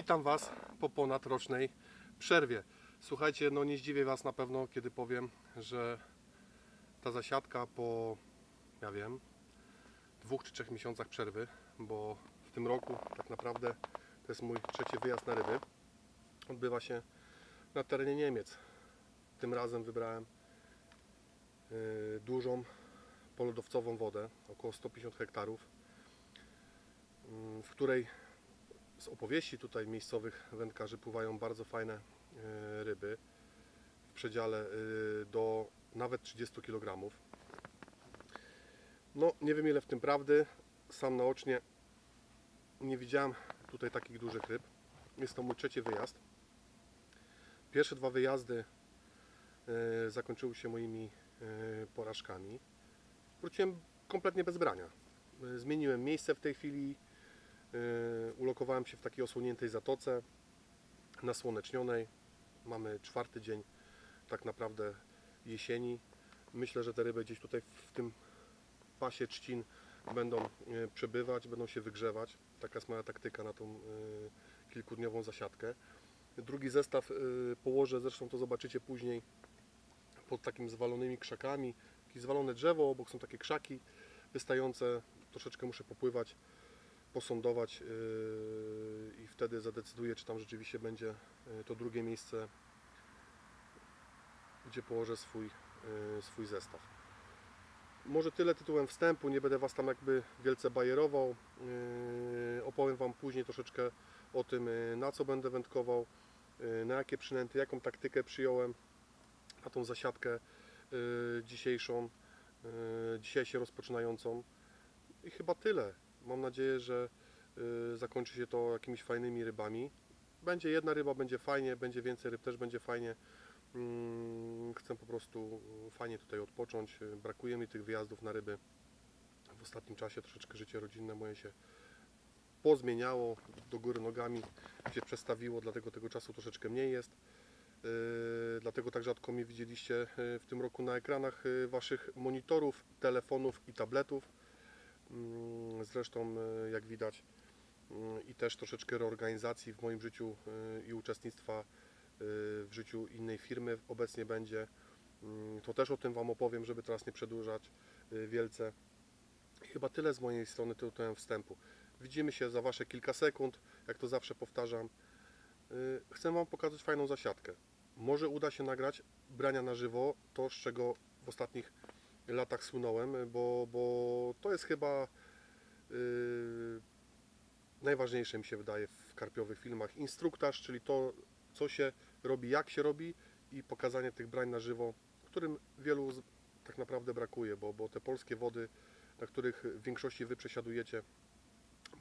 Witam Was po ponadrocznej przerwie. Słuchajcie, no nie zdziwię Was na pewno, kiedy powiem, że ta zasiadka po, ja wiem, dwóch czy trzech miesiącach przerwy, bo w tym roku tak naprawdę to jest mój trzeci wyjazd na ryby, odbywa się na terenie Niemiec. Tym razem wybrałem y, dużą polodowcową wodę, około 150 hektarów, mm, w której z opowieści tutaj miejscowych wędkarzy pływają bardzo fajne e, ryby w przedziale e, do nawet 30 kg. No, nie wiem ile w tym prawdy. Sam naocznie nie widziałem tutaj takich dużych ryb. Jest to mój trzeci wyjazd. Pierwsze dwa wyjazdy e, zakończyły się moimi porażkami. Wróciłem kompletnie bez brania. Zmieniłem miejsce w tej chwili. Yy, ulokowałem się w takiej osłoniętej zatoce, nasłonecznionej. Mamy czwarty dzień tak naprawdę jesieni. Myślę, że te ryby gdzieś tutaj w tym pasie trzcin będą yy, przebywać, będą się wygrzewać. Taka jest moja taktyka na tą yy, kilkudniową zasiadkę. Drugi zestaw położę, zresztą to zobaczycie później, pod takim zwalonymi krzakami. Jakieś zwalone drzewo, obok są takie krzaki wystające. Troszeczkę muszę popływać posądować yy, i wtedy zadecyduję, czy tam rzeczywiście będzie yy, to drugie miejsce, gdzie położę swój, yy, swój zestaw. Może tyle tytułem wstępu, nie będę Was tam jakby wielce bajerował. Opowiem Wam później troszeczkę o tym, na co będę wędkował, na jakie przynęty, jaką taktykę przyjąłem na tą zasiadkę dzisiejszą, dzisiaj się rozpoczynającą. I chyba tyle. Mam nadzieję, że y, zakończy się to jakimiś fajnymi rybami. Będzie jedna ryba, będzie fajnie, będzie więcej ryb, też będzie fajnie. Mm, Chcę po prostu y, fajnie tutaj odpocząć. Y, Brakuje mi tych wyjazdów na ryby. W ostatnim czasie troszeczkę życie rodzinne moje się pozmieniało, do góry nogami się przestawiło, dlatego tego czasu troszeczkę mniej jest. Yy, Dlatego tak rzadko mnie widzieliście yy, w tym roku na ekranach Waszych monitorów, telefonów i tabletów. Mm, Zresztą, e, jak widać, mm, i też troszeczkę reorganizacji w moim życiu e, i uczestnictwa e, w życiu innej firmy obecnie będzie. Mm, To też o tym Wam opowiem, żeby teraz nie przedłużać wielce. Chyba tyle z mojej strony tytułem wstępu. Widzimy się za Wasze kilka sekund, jak to zawsze powtarzam. Chcę Wam pokazać fajną zasiadkę. Może uda się nagrać brania na żywo, to z czego w ostatnich latach słynąłem, bo, bo to jest chyba yy, najważniejsze mi się wydaje w karpiowych filmach. Instruktaż, czyli to, co się robi, jak się robi i pokazanie tych brań na żywo, którym wielu z, tak naprawdę brakuje, bo, bo te polskie wody, na których w większości Wy przesiadujecie,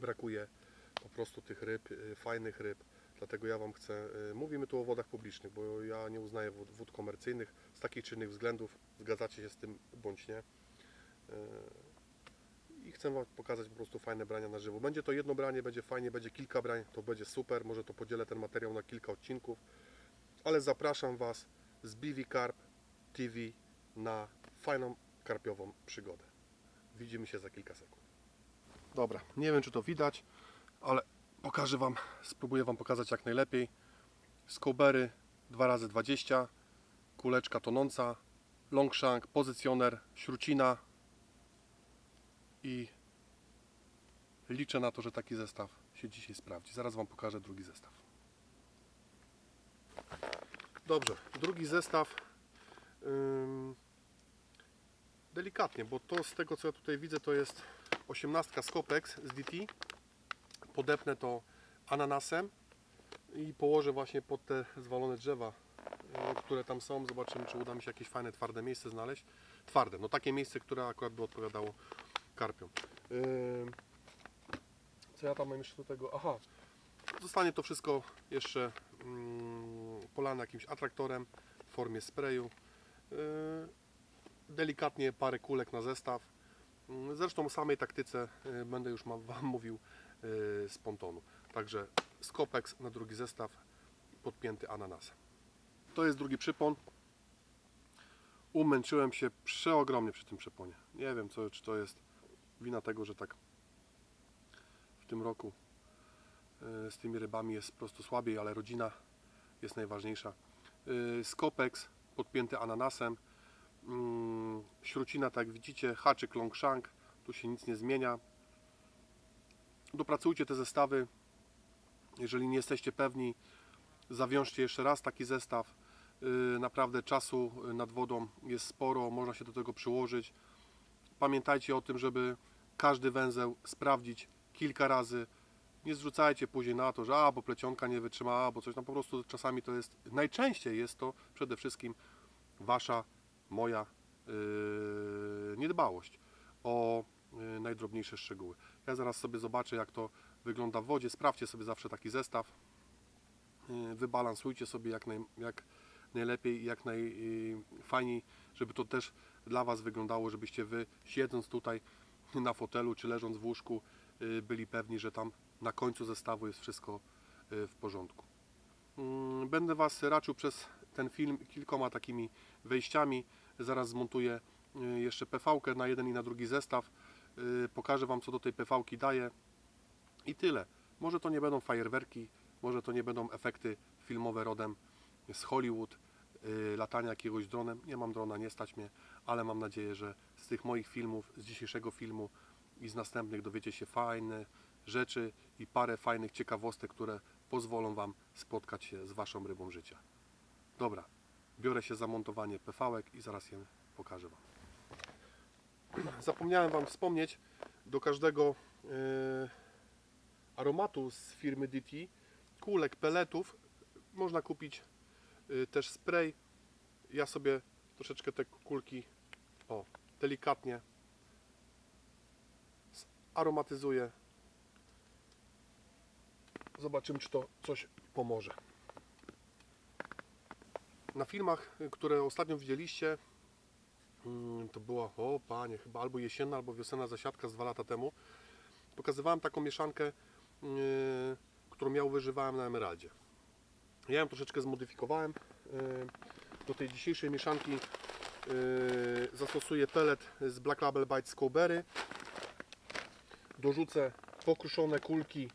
brakuje po prostu tych ryb, yy, fajnych ryb. Dlatego ja Wam chcę, yy, mówimy tu o wodach publicznych, bo ja nie uznaję wód, wód komercyjnych z takich czy innych względów, zgadzacie się z tym bądź nie. Yy, I chcę Wam pokazać po prostu fajne brania na żywo. Będzie to jedno branie, będzie fajnie, będzie kilka brań, to będzie super, może to podzielę ten materiał na kilka odcinków, ale zapraszam Was z BV Carp TV na fajną karpiową przygodę. Widzimy się za kilka sekund. Dobra, nie wiem czy to widać, ale pokażę Wam, spróbuję Wam pokazać jak najlepiej. Skobery 2x20, kuleczka tonąca, longshank, pozycjoner, śrucina i liczę na to, że taki zestaw się dzisiaj sprawdzi. Zaraz Wam pokażę drugi zestaw. Dobrze, drugi zestaw ym, delikatnie, bo to z tego co ja tutaj widzę to jest 18 Scopex z DT podepnę to ananasem i położę właśnie pod te zwalone drzewa, e, które tam są. Zobaczymy, czy uda mi się jakieś fajne, twarde miejsce znaleźć. Twarde, no takie miejsce, które akurat by odpowiadało karpiom. Ym, Co ja tam mam jeszcze do tego? Aha, zostanie to wszystko jeszcze mm, polane jakimś atraktorem w formie sprayu. Yy, delikatnie parę kulek na zestaw. Yy, Zresztą o samej taktyce będę już Wam mówił z pontonu. Także Skopex na drugi zestaw podpięty ananasem. To jest drugi przypon. Umęczyłem się przeogromnie przy tym przyponie. Nie wiem, co, czy to jest wina tego, że tak w tym roku y, z tymi rybami jest po prostu słabiej, ale rodzina jest najważniejsza. Y, Skopex podpięty ananasem. Mm, Śrucina, tak jak widzicie, haczyk longshank, tu się nic nie zmienia. Dopracujcie te zestawy. Jeżeli nie jesteście pewni, zawiążcie jeszcze raz taki zestaw. Y, Naprawdę czasu y, nad wodą jest sporo, można się do tego przyłożyć. Pamiętajcie o tym, żeby każdy węzeł sprawdzić kilka razy. Nie zrzucajcie później na to, że a, bo plecionka nie wytrzymała, bo coś tam po prostu czasami to jest, najczęściej jest to przede wszystkim Wasza, moja yy, niedbałość o najdrobniejsze szczegóły. Ja zaraz sobie zobaczę, jak to wygląda w wodzie. Sprawdźcie sobie zawsze taki zestaw. Yy, Wybalansujcie sobie jak, naj, jak najlepiej jak najfajniej, żeby to też dla Was wyglądało, żebyście Wy siedząc tutaj na fotelu czy leżąc w łóżku byli pewni, że tam na końcu zestawu jest wszystko w porządku. Mm, Będę Was raczył przez ten film kilkoma takimi wejściami. Zaraz zmontuję jeszcze PV-kę na jeden i na drugi zestaw. Y, Pokażę Wam, co do tej PV-ki daje. I tyle. Może to nie będą fajerwerki, może to nie będą efekty filmowe rodem z Hollywood, y, latania jakiegoś dronem. Nie mam drona, nie stać mnie, ale mam nadzieję, że z tych moich filmów, z dzisiejszego filmu i z następnych dowiecie się fajne rzeczy i parę fajnych ciekawostek, które pozwolą Wam spotkać się z Waszą rybą życia. Dobra, biorę się za montowanie PV-ek i zaraz je pokażę Wam. Zapomniałem Wam wspomnieć, do każdego yy, aromatu z firmy DT, kulek, peletów, można kupić yy, też spray. Ja sobie troszeczkę te kulki o, delikatnie aromatyzuję. Zobaczymy, czy to coś pomoże. Na filmach, które ostatnio widzieliście, to była, o panie, chyba albo jesienna, albo wiosenna zasiadka z dwa lata temu. Pokazywałem taką mieszankę, yy, którą ja używałem na Emeraldzie. Ja ją troszeczkę zmodyfikowałem. Yy, do tej dzisiejszej mieszanki yy, zastosuję pellet z Black Label Bite Scoberry. Dorzucę pokruszone kulki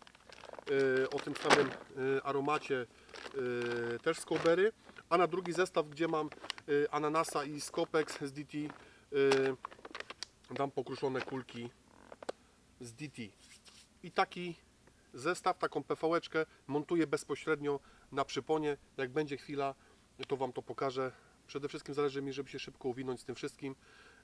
yy, o tym samym yy, aromacie yy, też Scoberry. A na drugi zestaw, gdzie mam ananasa i Scopex z DT, y, dam pokruszone kulki z DT. I taki zestaw, taką PV-eczkę montuję bezpośrednio na przyponie. Jak będzie chwila, to Wam to pokażę. Przede wszystkim zależy mi, żeby się szybko uwinąć z tym wszystkim,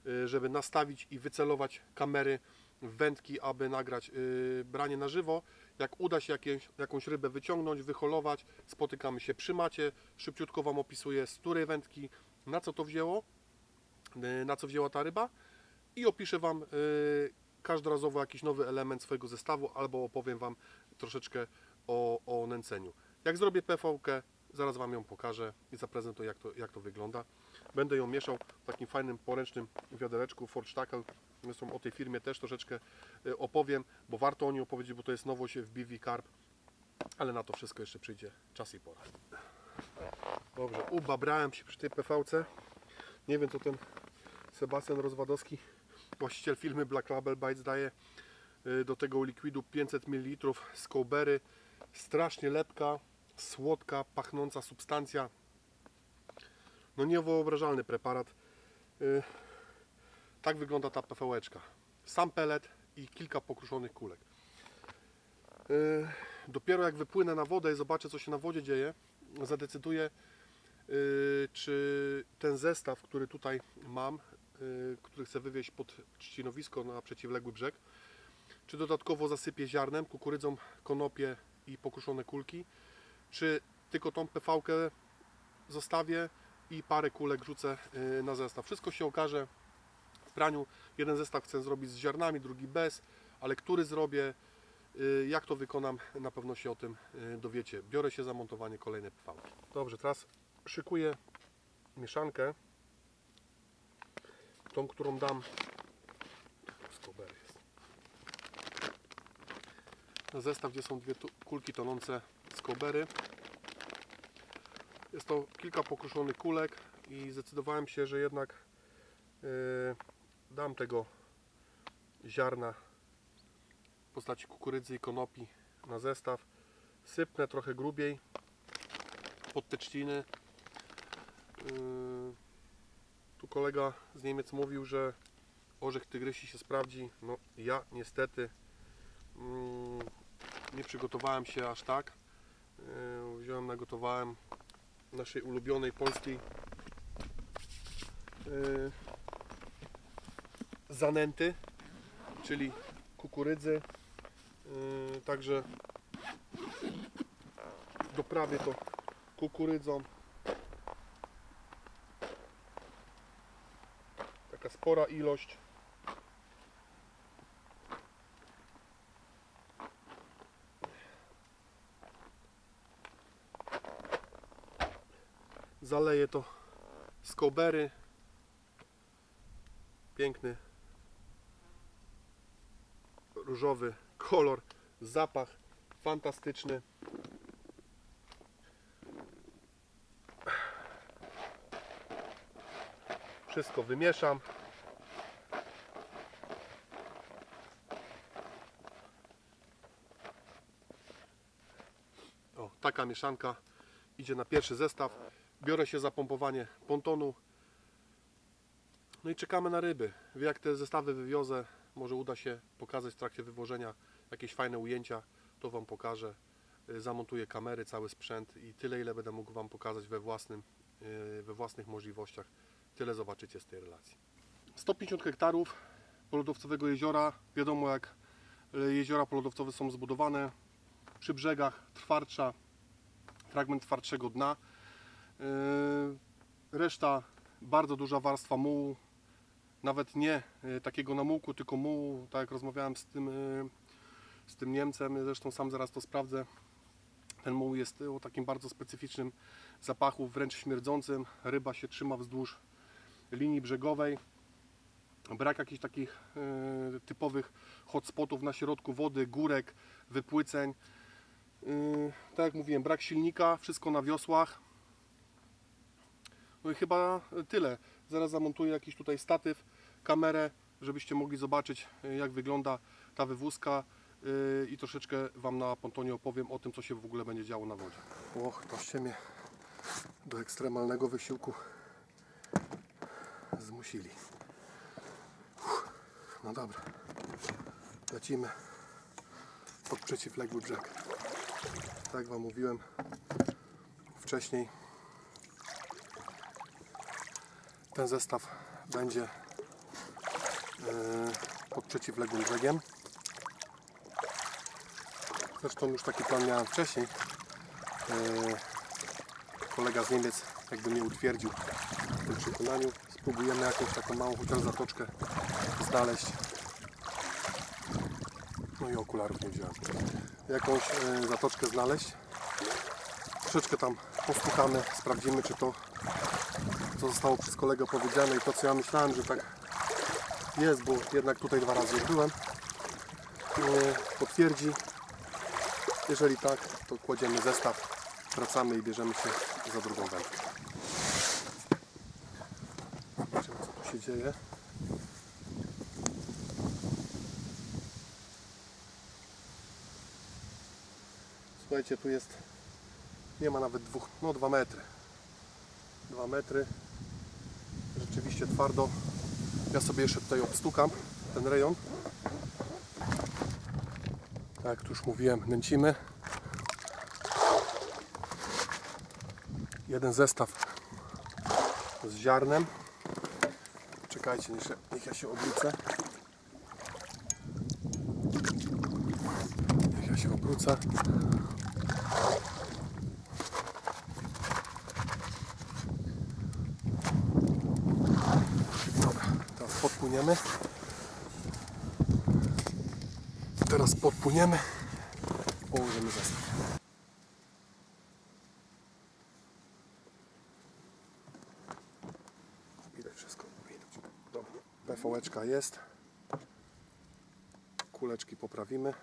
y, żeby nastawić i wycelować kamery w wędki, aby nagrać y, branie na żywo. Jak uda się jakieś, jakąś rybę wyciągnąć, wyholować, spotykamy się przy macie. Szybciutko Wam opisuję z której wędki, na co to wzięło, y, na co wzięła ta ryba i opiszę Wam y, każdorazowo jakiś nowy element swojego zestawu albo opowiem Wam troszeczkę o, o nęceniu. Jak zrobię PV-kę, zaraz Wam ją pokażę i zaprezentuję jak to, jak to wygląda. Będę ją mieszał w takim fajnym poręcznym wiadereczku Forstackel. Zresztą o tej firmie też troszeczkę y, opowiem, bo warto o niej opowiedzieć, bo to jest nowość w BV Carp, ale na to wszystko jeszcze przyjdzie czas i pora. Dobrze, ubabrałem się przy tej PV-ce. Nie wiem co ten Sebastian Rozwadowski, właściciel firmy Black Label Bites daje y, do tego likwidu 500 ml z kołbery. Strasznie lepka, słodka, pachnąca substancja. No niewyobrażalny preparat. Y, Tak wygląda ta PVeczka. Sam pelet i kilka pokruszonych kulek. Y, Dopiero jak wypłynę na wodę i zobaczę co się na wodzie dzieje, zadecyduję y, czy ten zestaw, który tutaj mam, y, który chcę wywieźć pod trzcinowisko na przeciwległy brzeg, czy dodatkowo zasypię ziarnem, kukurydzą, konopie i pokruszone kulki, czy tylko tą PV-kę zostawię i parę kulek rzucę y, na zestaw. Wszystko się okaże w praniu. Jeden zestaw chcę zrobić z ziarnami, drugi bez, ale który zrobię, jak to wykonam, na pewno się o tym y, dowiecie. Biorę się za montowanie kolejnej PV. Dobrze, teraz szykuję mieszankę, tą, którą dam zestaw, gdzie są dwie kulki tonące skobery. Jest to kilka pokruszonych kulek i zdecydowałem się, że jednak yy, dam tego ziarna w postaci kukurydzy i konopi na zestaw. Sypnę trochę grubiej pod te trzciny. Yy, Tu kolega z Niemiec mówił, że orzech tygrysi się sprawdzi. No ja niestety mm, nie przygotowałem się aż tak. Yy, Wziąłem, nagotowałem naszej ulubionej polskiej yy, zanęty, czyli kukurydzy. Yy, Także doprawię to kukurydzą. Taka spora ilość. Zaleję to z kobery. Piękny różowy kolor, zapach fantastyczny. Wszystko wymieszam. O, taka mieszanka idzie na pierwszy zestaw. Biorę się za pompowanie pontonu. No i czekamy na ryby. Jak te zestawy wywiozę, może uda się pokazać w trakcie wywożenia jakieś fajne ujęcia, to Wam pokażę. Y, Zamontuję kamery, cały sprzęt i tyle, ile będę mógł Wam pokazać we, własnym, y, we własnych możliwościach. Tyle zobaczycie z tej relacji. 150 hektarów polodowcowego jeziora. Wiadomo, jak y, jeziora polodowcowe są zbudowane. Przy brzegach twardsza, fragment twardszego dna. Reszta bardzo duża warstwa mułu, nawet nie y, takiego namułku, tylko mułu, tak jak rozmawiałem z tym, y, z tym Niemcem, zresztą sam zaraz to sprawdzę. Ten muł jest o takim bardzo specyficznym zapachu, wręcz śmierdzącym. Ryba się trzyma wzdłuż linii brzegowej. Brak jakichś takich y, typowych hotspotów na środku wody, górek, wypłyceń. Y, tak jak mówiłem, brak silnika, wszystko na wiosłach. No i chyba tyle. Zaraz zamontuję jakiś tutaj statyw, kamerę, żebyście mogli zobaczyć y, jak wygląda ta wywózka y, i troszeczkę Wam na pontonie opowiem o tym, co się w ogóle będzie działo na wodzie. Och, toście mnie do ekstremalnego wysiłku zmusili. Uff, No dobra, lecimy pod przeciwległy brzeg. Tak Wam mówiłem wcześniej, ten zestaw będzie e, pod przeciwległym brzegiem. Zresztą już taki plan miałem wcześniej. E, Kolega z Niemiec jakby mnie utwierdził w tym przekonaniu. Spróbujemy jakąś taką małą chociaż zatoczkę znaleźć. No i okularów nie wziąłem. Jakąś e, zatoczkę znaleźć. Troszeczkę tam posłuchamy, sprawdzimy czy to co zostało przez kolegę powiedziane i to co ja myślałem, że tak jest, bo jednak tutaj dwa razy już byłem. Potwierdzi. Jeżeli tak, to kładziemy zestaw, wracamy i bierzemy się za drugą wędkę. Zobaczymy co tu się dzieje. Słuchajcie, tu jest nie ma nawet dwóch, no dwa metry. Dwa metry. Rzeczywiście twardo. Ja sobie jeszcze tutaj obstukam ten rejon. Tak jak tu już mówiłem, nęcimy. Jeden zestaw z ziarnem. Czekajcie, niech, niech ja się obrócę. Niech ja się obrócę. Dobra, teraz podpłyniemy. Teraz podpłyniemy. Położymy zestaw. Widać wszystko. Widać. Dobra. PVeczka jest. Kuleczki poprawimy.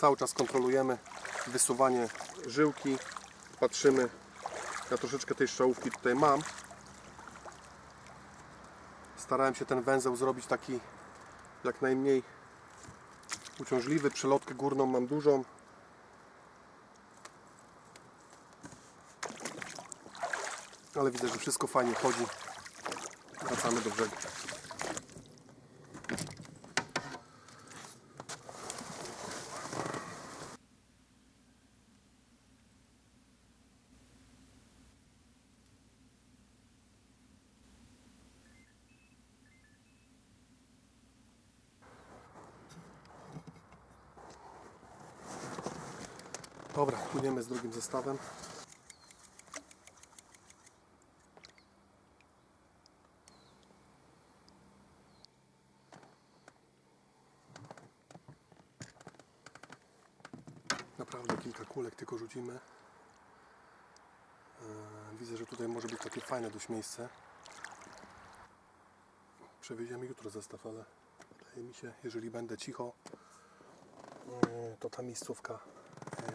Cały czas kontrolujemy wysuwanie żyłki. Patrzymy. Ja troszeczkę tej strzałówki tutaj mam. Starałem się ten węzeł zrobić taki jak najmniej uciążliwy. Przelotkę górną mam dużą. Ale widzę, że wszystko fajnie chodzi. Wracamy do brzegu. Dobra, płyniemy z drugim zestawem. Naprawdę kilka kulek tylko rzucimy. Eee, Widzę, że tutaj może być takie fajne dość miejsce. Przewieziemy jutro zestaw, ale wydaje mi się, jeżeli będę cicho, eee, to ta miejscówka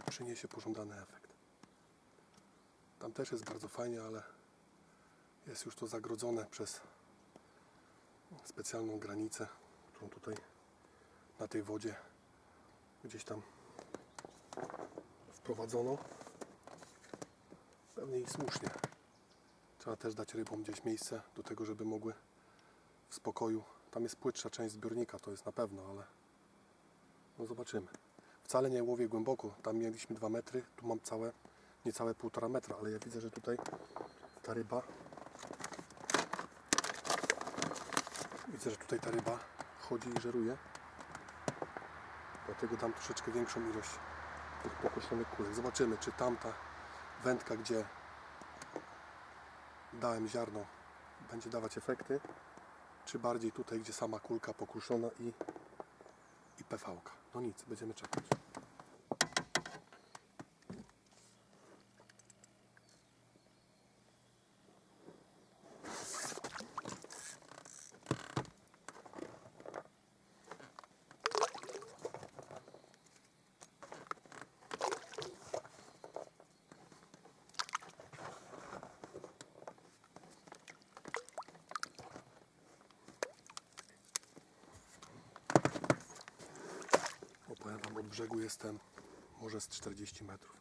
przyniesie pożądany efekt. Tam też jest bardzo fajnie, ale jest już to zagrodzone przez specjalną granicę, którą tutaj na tej wodzie gdzieś tam wprowadzono. Pewnie i słusznie. Trzeba też dać rybom gdzieś miejsce do tego, żeby mogły w spokoju. Tam jest płytsza część zbiornika, to jest na pewno, ale no zobaczymy. Wcale nie łowię głęboko. Tam mieliśmy 2 metry, tu mam całe, niecałe 1,5 metra, ale ja widzę, że tutaj ta ryba widzę, że tutaj ta ryba chodzi i żeruje. Dlatego dam troszeczkę większą ilość tych pokreślonych kulek. Zobaczymy, czy tamta wędka, gdzie dałem ziarno, będzie dawać efekty, czy bardziej tutaj, gdzie sama kulka pokruszona i, i PV-ka. No nic, będziemy czekać. Opowiem Wam, od brzegu jestem może z 40 metrów.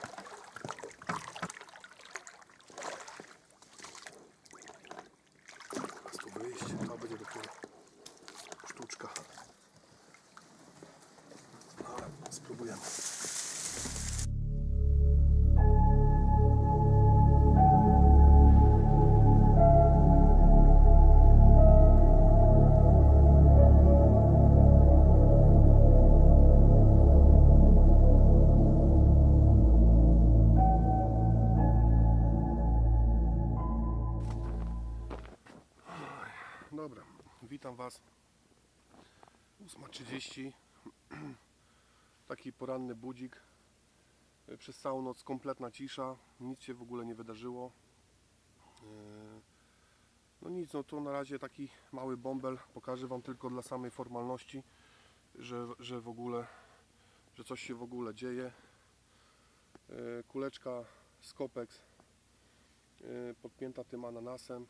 8.30. Taki poranny budzik. Przez całą noc kompletna cisza. Nic się w ogóle nie wydarzyło. Eee, No nic, no to na razie taki mały bąbel. Pokażę Wam tylko dla samej formalności, że, że w ogóle, że coś się w ogóle dzieje. Eee, Kuleczka Skopex podpięta tym ananasem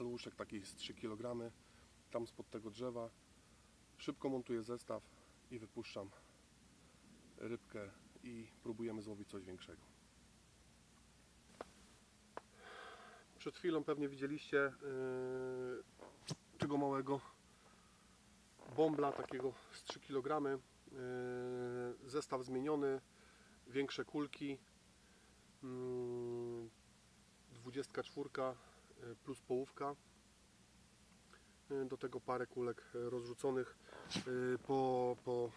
maluszek taki z 3 kg tam spod tego drzewa szybko montuję zestaw i wypuszczam rybkę i próbujemy złowić coś większego przed chwilą pewnie widzieliście yy, tego małego bąbla takiego z 3 kg yy, zestaw zmieniony większe kulki yy, 24 y, plus połówka. Y, Do tego parę kulek y, rozrzuconych y, po, po,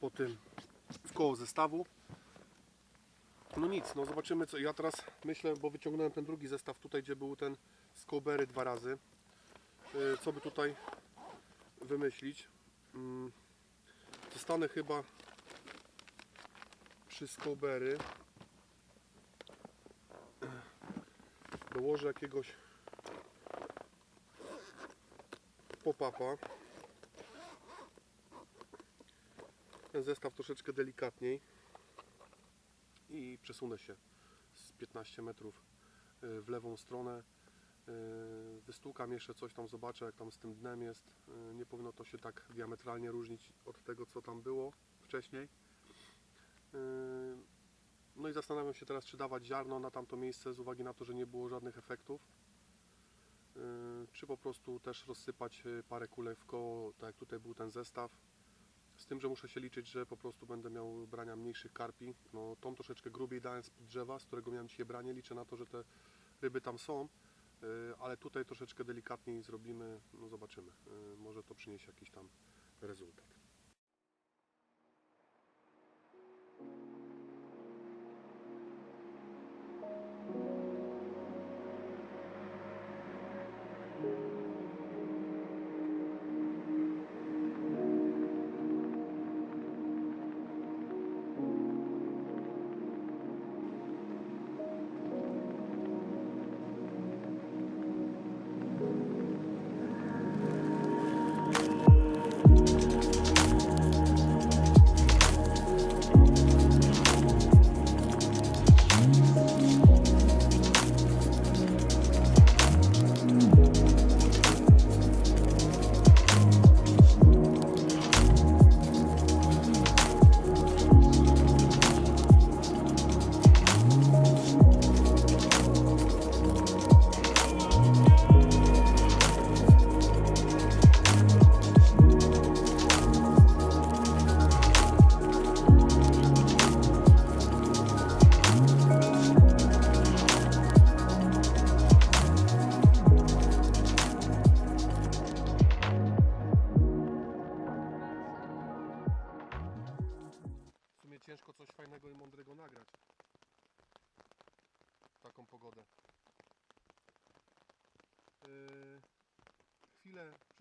po tym w koło zestawu. No nic, no zobaczymy co. Ja teraz myślę, bo wyciągnąłem ten drugi zestaw tutaj, gdzie był ten skobery dwa razy. Co by tutaj wymyślić? Mm, Zostanę chyba przy skobery. dołożę jakiegoś pop-upa. Ten zestaw troszeczkę delikatniej. i przesunę się z 15 metrów y, w lewą stronę. Y, Wystukam jeszcze coś tam, zobaczę jak tam z tym dnem jest. Y, Nie powinno to się tak diametralnie różnić od tego, co tam było wcześniej. No i zastanawiam się teraz, czy dawać ziarno na tamto miejsce z uwagi na to, że nie było żadnych efektów. Czy po prostu też rozsypać y, parę kulek w koło, tak jak tutaj był ten zestaw. Z tym, że muszę się liczyć, że po prostu będę miał brania mniejszych karpi. No, tą troszeczkę grubiej dałem z drzewa, z którego miałem dzisiaj branie. Liczę na to, że te ryby tam są, y, ale tutaj troszeczkę delikatniej zrobimy. No zobaczymy. Y, Może to przyniesie jakiś tam rezultat. W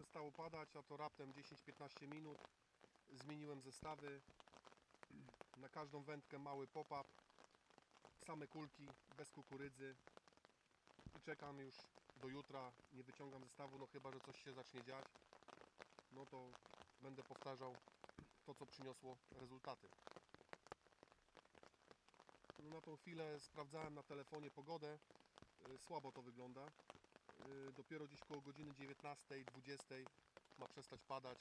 przestało padać, a to raptem 10-15 minut. Zmieniłem zestawy. Na każdą wędkę mały pop-up. Same kulki, bez kukurydzy. I czekam już do jutra. Nie wyciągam zestawu, no chyba, że coś się zacznie dziać. No to będę powtarzał to, co przyniosło rezultaty. No na tą chwilę sprawdzałem na telefonie pogodę. Y, Słabo to wygląda. Y, Dopiero dziś koło godziny 19-20 ma przestać padać.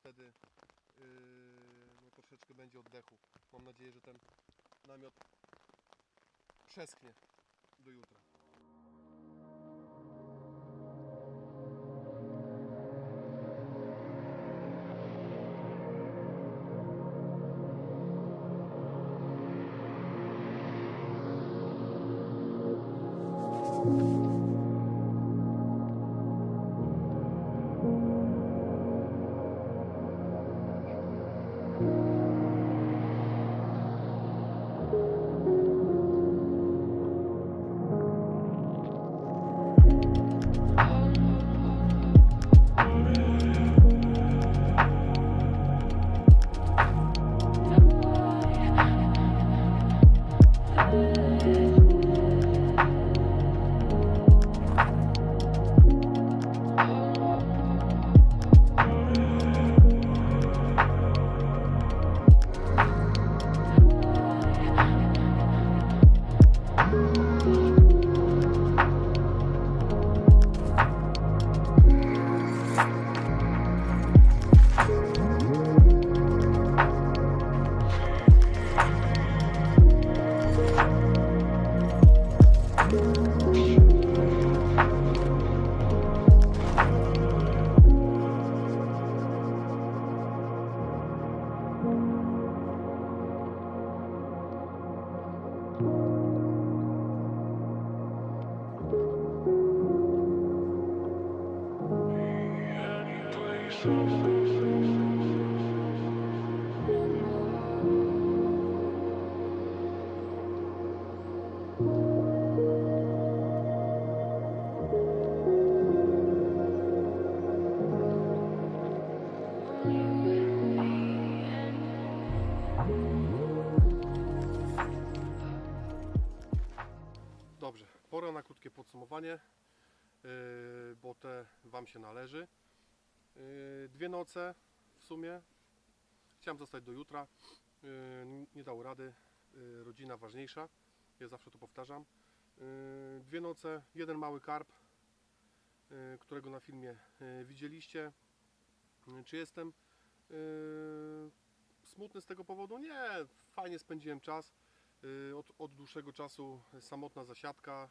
Wtedy yy, no, troszeczkę będzie oddechu. Mam nadzieję, że ten namiot przeschnie do jutra. Wam się należy. Yy, Dwie noce w sumie. Chciałem zostać do jutra. Yy, Nie dało rady. y, rodzina ważniejsza. Ja zawsze to powtarzam. Dwie noce, jeden mały karp, którego na filmie widzieliście. Czy jestem smutny z tego powodu? Nie, fajnie spędziłem czas. Od, od dłuższego czasu samotna zasiadka,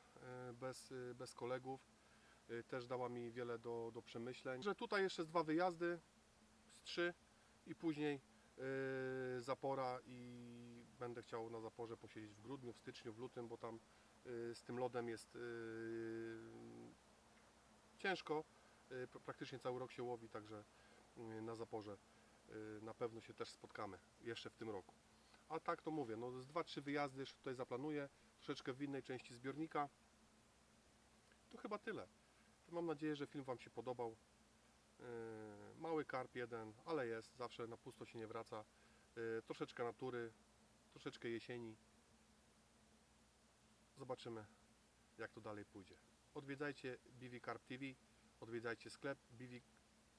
bez, bez kolegów. Y, Też dała mi wiele do, do przemyśleń. Że tutaj jeszcze z dwa wyjazdy, z trzy i później y, zapora i będę chciał na zaporze posiedzieć w grudniu, w styczniu, w lutym, bo tam y, z tym lodem jest y, ciężko. Y, pra- Praktycznie cały rok się łowi, także y, na zaporze y, na pewno się też spotkamy jeszcze w tym roku. A tak to mówię, no z dwa, trzy wyjazdy jeszcze tutaj zaplanuję, troszeczkę w innej części zbiornika. To chyba tyle. Mam nadzieję, że film Wam się podobał. Yy, Mały karp jeden, ale jest, zawsze na pusto się nie wraca. Yy, Troszeczkę natury, troszeczkę jesieni. Zobaczymy, jak to dalej pójdzie. Odwiedzajcie BV Carp TV, odwiedzajcie sklep BV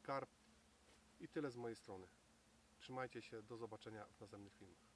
Carp i tyle z mojej strony. Trzymajcie się, do zobaczenia w następnych filmach.